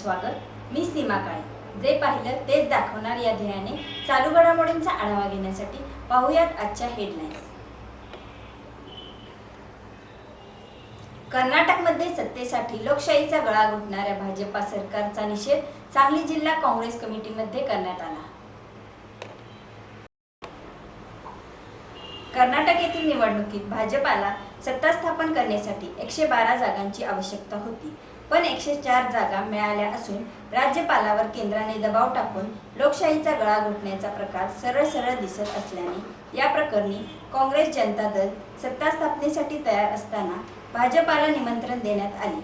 स्वागत. मी सीमा काळे. जे पाहिलं तेच दाखवणार या ध्येयाने चालू घडामोडींचा आढावा घेण्यासाठी पाहूयात आजच्या हेडलाईन्स कर्नाटकमध्ये सत्तेसाठी लोकशाहीचा गळा घुटणाऱ्या भाजपा सरकारचा निषेध सांगली जिल्हा काँग्रेस कमिटीमध्ये करण्यात आला. कर्नाटक येथील निवडणुकीत भाजपाला सत्ता स्थापन करण्यासाठी एकशे बारा जागांची आवश्यकता होती. पण एकशे चार जागा मिळाल्या असून राज्यपालावर केंद्राने दबाव टाकून लोकशाहीचा गळा घोटण्याचा प्रकार सरळ सरळ दिसत असल्याने या प्रकरणी काँग्रेस जनता दल सत्ता स्थापनेसाठी तयार असताना भाजपाला निमंत्रण देण्यात आले.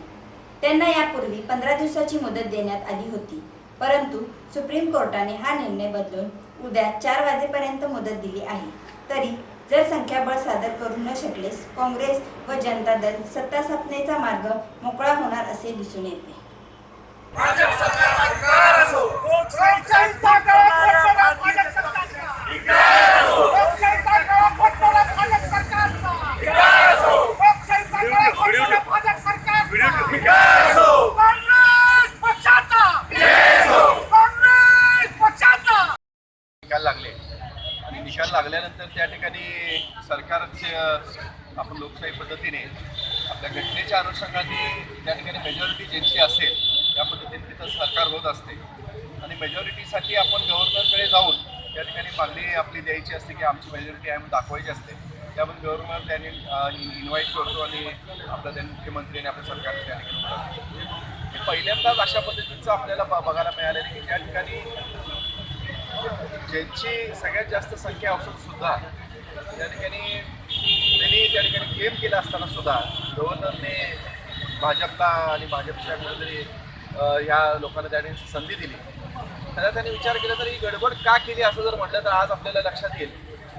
त्यांना यापूर्वी पंधरा दिवसाची मुदत देण्यात आली होती. परंतु सुप्रीम कोर्टाने हा निर्णय बदलून उद्या चार वाजेपर्यंत मुदत दिली आहे. तरी जर संख्याबळ सादर करू न शकलेस काँग्रेस व जनता दल सत्ता स्थापनेचा मार्ग मोकळा होणार असे दिसून येते भाजप सरकार असो लोकशाहीचा गळा घोटणारा भाजप सरकारचा लोकशाहीचा गळा घोटणारा भाजप सरकारचा लोकशाहीचा गळा घोटणारा भाजप सरकारचा काँग्रेस पक्षाचा काँग्रेस पक्षाचा निकाल लागले आणि निकाल लागल्यानंतर त्या ठिकाणी सरकारचे आपण लोकशाही पद्धतीने आपल्या घटनेच्या अनुषंगाने त्या ठिकाणी मेजॉरिटी ज्यांची असेल त्या पद्धतीने तिथं सरकार होत असते. आणि मेजॉरिटीसाठी आपण गव्हर्नरकडे जाऊन त्या ठिकाणी मागणी आपली द्यायची असते की आमची मेजॉरिटी आहे म्हणून दाखवायची असते. त्यामुळे गव्हर्नर त्यांनी इन्व्हाइट करतो आणि आपलं त्यांनी मुख्यमंत्री आणि आपल्या सरकार त्या ठिकाणी हे पहिल्यांदाच अशा पद्धतीचं आपल्याला बघायला मिळालं की त्या ठिकाणी ज्यांची सगळ्यात जास्त संख्या असून सुद्धा त्या ठिकाणी त्यांनी त्या ठिकाणी क्लेम केला असताना सुद्धा गव्हर्नरने भाजपला आणि भाजपच्या कुठेतरी ह्या लोकांना त्या ठिकाणी संधी दिली. त्याला त्यांनी विचार केला तर ही गडबड का केली असं जर म्हटलं तर आज आपल्याला लक्षात येईल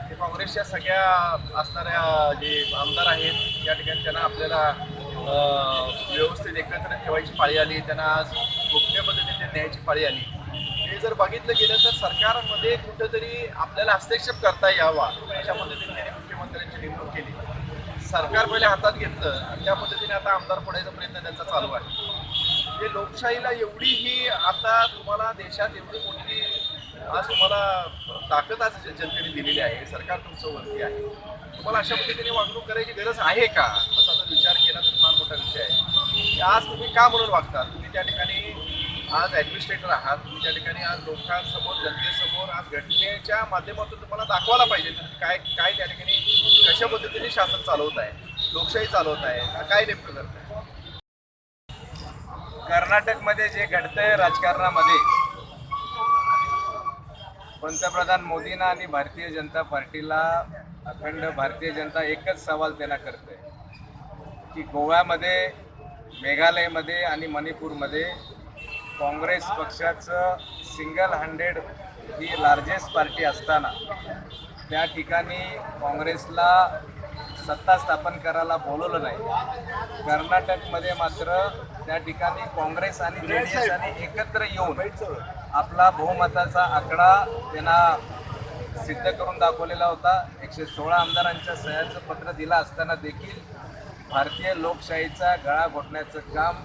की काँग्रेसच्या सगळ्या असणाऱ्या जे आमदार आहेत त्या ठिकाणी त्यांना आपल्याला व्यवस्थित एकत्र ठेवायची पाळी आली त्यांना आज गोपनीय पद्धतीने न्यायची पाळी आली. हे जर बघितलं गेलं तर सरकारमध्ये कुठंतरी आपल्याला हस्तक्षेप करता यावा अशा पद्धतीने त्यांनी मुख्यमंत्र्यांची नेमणूक केली. सरकार पहिले हातात घेतलं आणि त्या पद्धतीने आता आमदार पडायचा प्रयत्न त्यांचा चालू आहे. म्हणजे लोकशाहीला एवढी ही आता तुम्हाला देशात एवढी मोठी आज तुम्हाला ताकद आज जनतेने दिलेली आहे सरकार तुमचं वरती आहे. तुम्हाला अशा पद्धतीने वागणूक करायची गरज आहे का? असा जर विचार केला तर फार मोठा विषय आहे. की आज तुम्ही का म्हणून वागता? तुम्ही त्या ठिकाणी आज ॲडमिनिस्ट्रेटर आहात. तुम्ही त्या ठिकाणी आज लोकांसमोर जनतेसमोर आज घटनेच्या माध्यमातून तुम्हाला दाखवायला पाहिजे. काय काय त्या ठिकाणी कशा पद्धतीने शासन चालवत आहे लोकशाही चालवत आहे काय नेमकं आहे कर्नाटकमध्ये जे घडतंय राजकारणामध्ये पंतप्रधान मोदींना आणि भारतीय जनता पार्टीला अखंड भारतीय जनता एकच सवाल त्यांना करते की गोव्यामध्ये मेघालयमध्ये आणि मणिपूरमध्ये काँग्रेस पक्षाचं सिंगल हंड्रेड ही लार्जेस्ट पार्टी असताना त्या ठिकाणी काँग्रेसला सत्ता स्थापन करायला बोलवलं नाही. कर्नाटकमध्ये मात्र त्या ठिकाणी काँग्रेस आणि जे डी एस आणि एकत्र येऊन आपला बहुमताचा आकडा त्यांना सिद्ध करून दाखवलेला होता. एकशे सोळा आमदारांच्या सह्याचं पत्र दिलं असताना देखील भारतीय लोकशाहीचा गळा घोटण्याचं काम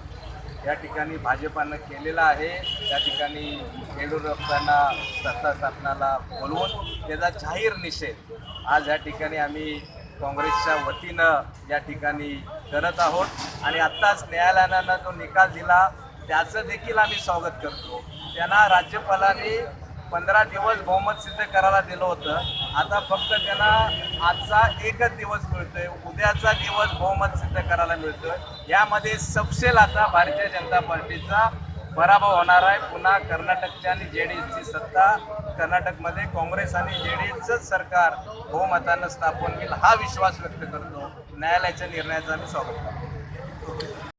या ठिकाणी भाजपानं केलेलं आहे. त्या ठिकाणी येडुरप्पांना सत्ता स्थापनाला बोलवून त्याचा जाहीर निषेध आज या ठिकाणी आम्ही काँग्रेसच्या वतीनं या ठिकाणी करत आहोत. आणि आत्ताच न्यायालयानं जो निकाल दिला त्याचं देखील आम्ही स्वागत करतो. त्यांना राज्यपालांनी पंधरा दिवस बहुमत सिद्ध करायला दिलं होतं. आता फक्त त्याला आजचा एकच दिवस मिळतोय उद्याचा दिवस बहुमत सिद्ध करायला मिळतोय. यामध्ये सपशेल आता भारतीय जनता पार्टीचा पराभव होणार आहे. पुन्हा कर्नाटकच्या आणि जे डी एसची सत्ता कर्नाटकमध्ये काँग्रेस आणि जे डी एसचंच सरकार बहुमतानं स्थापन होईल हा विश्वास व्यक्त करतो. न्यायालयाच्या निर्णयाचा आम्ही स्वागत करतो.